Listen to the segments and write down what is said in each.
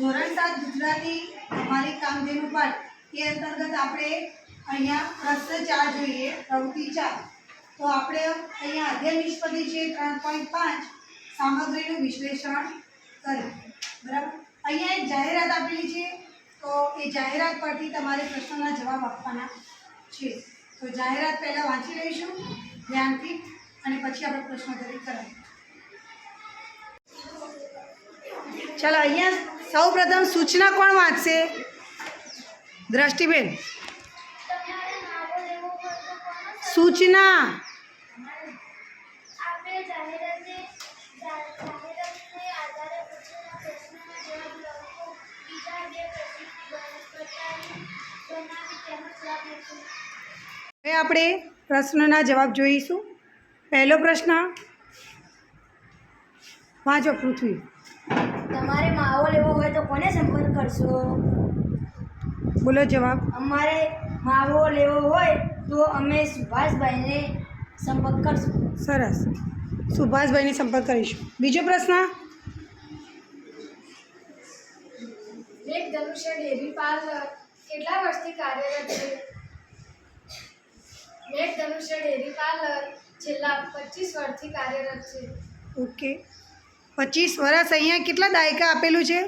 ધોરણ સાત ગુજરાતી અમારી કામધેનુ પાઠ. એ અંતર્ગત આપણે અહીંયા પ્રશ્ન ચાર જોઈએ, પ્રવૃત્તિ ચાર. તો આપણે અહીંયા અધ્યયન નિષ્પતિ છે, ત્રણ પોઈન્ટ પાંચ, સામગ્રીનું વિશ્લેષણ કર્યું. બરાબર? અહીંયા એક જાહેરાત આપેલી છે, તો એ જાહેરાત પરથી તમારે પ્રશ્નોના જવાબ આપવાના છે. તો જાહેરાત પહેલાં વાંચી લઈશું, ધ્યાનથી, અને પછી આપણે પ્રશ્નોત્તરી કરાવીશું. ચાલો, અહીંયા સૌ પ્રથમ સૂચના કોણ વાંચશે? દ્રષ્ટિબેન. સૂચના. હવે આપણે પ્રશ્નના જવાબ જોઈશું. પહેલો પ્રશ્ન. વાંચો પૃથ્વી. તમારે માવો લેવો હોય તો કોને સંપર્ક કરશો? બોલો જવાબ. અમારે માવો લેવો હોય તો અમે સુભાષભાઈને સંપર્ક કરશું. સરસ. સુભાષભાઈને સંપર્ક કરીશું. બીજો પ્રશ્ન? ધનુષ્ય ડેરી પાર્લર કેટલા વર્ષથી કાર્યરત છે? મેઘ ધનુષ્ય ડેરી પાર્લર છેલ્લા પચીસ વર્ષથી કાર્યરત છે. ઓકે. પચીસ વર્ષ અહીંયા કેટલા દાયકા આપેલું છે?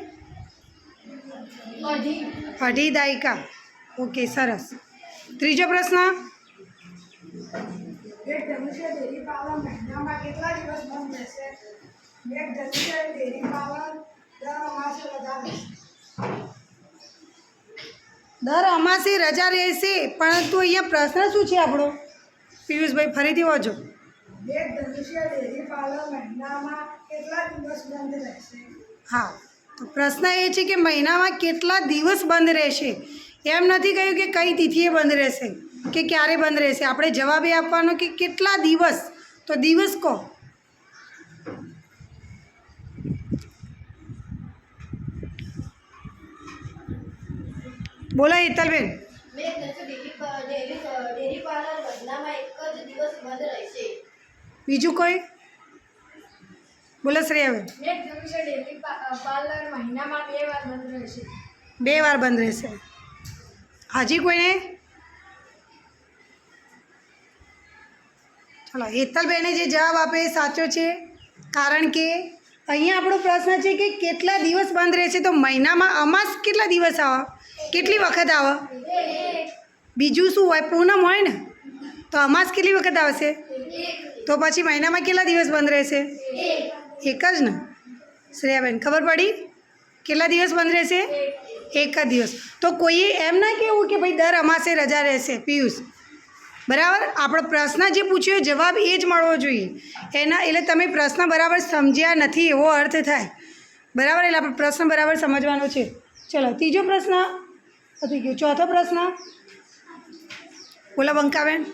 અઢી. દાયકા. ઓકે સરસ. ત્રીજો પ્રશ્ન? દર અમાસે રજા રહેશે પરંતુ અહીંયા પ્રશ્ન શું છે આપણો? પિયુષભાઈ ફરીથી વાંચો. એક ધનુષ્ય ડેરી પાર્લર મહિનામાં કેટલા દિવસ બંધ રહેશે? હા તો પ્રશ્ન એ છે કે મહિનામાં કેટલા દિવસ બંધ રહેશે? એમ નથી કહ્યું કે કઈ તિથિએ બંધ રહેશે કે ક્યારે બંધ રહેશે. આપણે જવાબ એ આપવાનો કે કેટલા દિવસ? તો દિવસ કહો બોલો હેતલબેન. ડેરી પાર્લર મહિનામાં એક જ દિવસ બંધ રહેશે. બીજું કોઈ? બોલો શ્રી રહેશે. બે વાર બંધ રહેશે. હાજી કોઈને? ચલો હેતલબેને જે જવાબ આપે એ સાચો છે. કારણ કે અહીંયા આપણો પ્રશ્ન છે કે કેટલા દિવસ બંધ રહેશે? તો મહિનામાં અમાસ કેટલા દિવસ આવે કેટલી વખત આવે? બીજું શું હોય? પૂનમ હોય ને? તો અમાસ કેટલી વખત આવશે? તો પછી મહિનામાં કેટલા દિવસ બંધ રહેશે? એક જ ને? શ્રેયાબેન, ખબર પડી? કેટલા દિવસ બંધ રહેશે? એક જ દિવસ. તો કોઈએ એમ ના કહેવું કે ભાઈ દર અમાસે રજા રહેશે, પિયુષ. બરાબર? આપણો પ્રશ્ન જે પૂછ્યો જવાબ એ જ મળવો જોઈએ. એના એટલે તમે પ્રશ્ન બરાબર સમજ્યા નથી એવો અર્થ થાય. બરાબર? એટલે આપણે પ્રશ્ન બરાબર સમજવાનો છે. ચલો, ત્રીજો પ્રશ્ન. થઈ ગયો. ચોથો પ્રશ્ન. બોલો, બંકાબેન.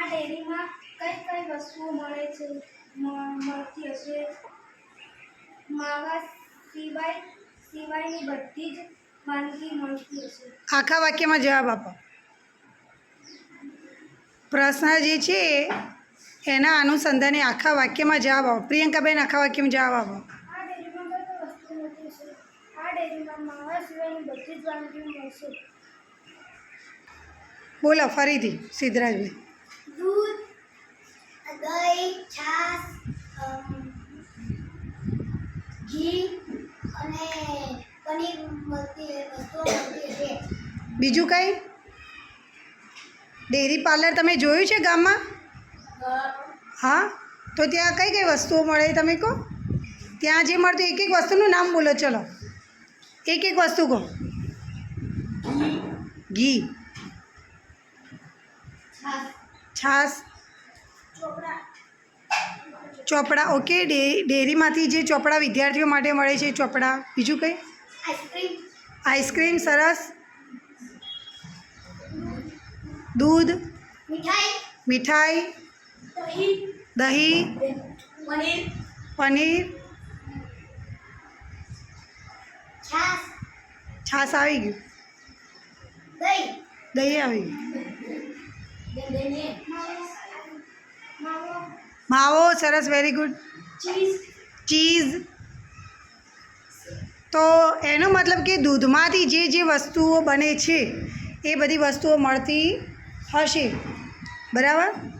આ ડેરીમાં કઈ કઈ વસ્તુઓ મળે છે? મળતી હશે? માવા સિવાય સિવાયની બધી જ વાનગી મળતી હશે. આખા વાક્યમાં જવાબ આપો. પ્રશ્ન જે છે એના અનુસંધાને આખા વાક્યમાં જવાબ આપો. પ્રિયંકાબેન આખા વાક્યમાં જવાબ આપો. બોલો ફરીથી કઈ કઈ વસ્તુ મળતી હશે આ ડેરીમાં માવા સિવાયની બધી જ વાનગીઓ મળશે બોલો ફરીથી સિદ્ધરાજભાઈ દૂધ દહીં છાશ ઘી અને પનીર મળતી વસ્તુઓ મળતી છે બીજું કંઈ? ડેરી પાર્લર તમે જોયું છે ગામમાં? હા? તો ત્યાં કઈ કઈ વસ્તુઓ મળે તમે કહો? ત્યાં જે મળતું એક એક વસ્તુનું નામ બોલો ચલો. એક એક વસ્તુ કહો. ઘી. છાશ ચોપડા. ચોપડા ઓકે ડે ડેરીમાંથી જે ચોપડા વિદ્યાર્થીઓ માટે મળે છે ચોપડા બીજું કંઈ? આઈસ્ક્રીમ આઈસ્ક્રીમ સરસ. દૂધ? મીઠાઈ. મીઠાઈ. દહીં. દહીં. પનીર. છાસ છાશ. છાશ આવી ગયું. દહીં. દહીં આવી ગયું. માવો સરસ વેરી ગુડ ચીઝ તો એનો મતલબ કે દૂધમાંથી જે જે વસ્તુઓ બને છે એ બધી વસ્તુઓ મળતી હશે. બરાબર?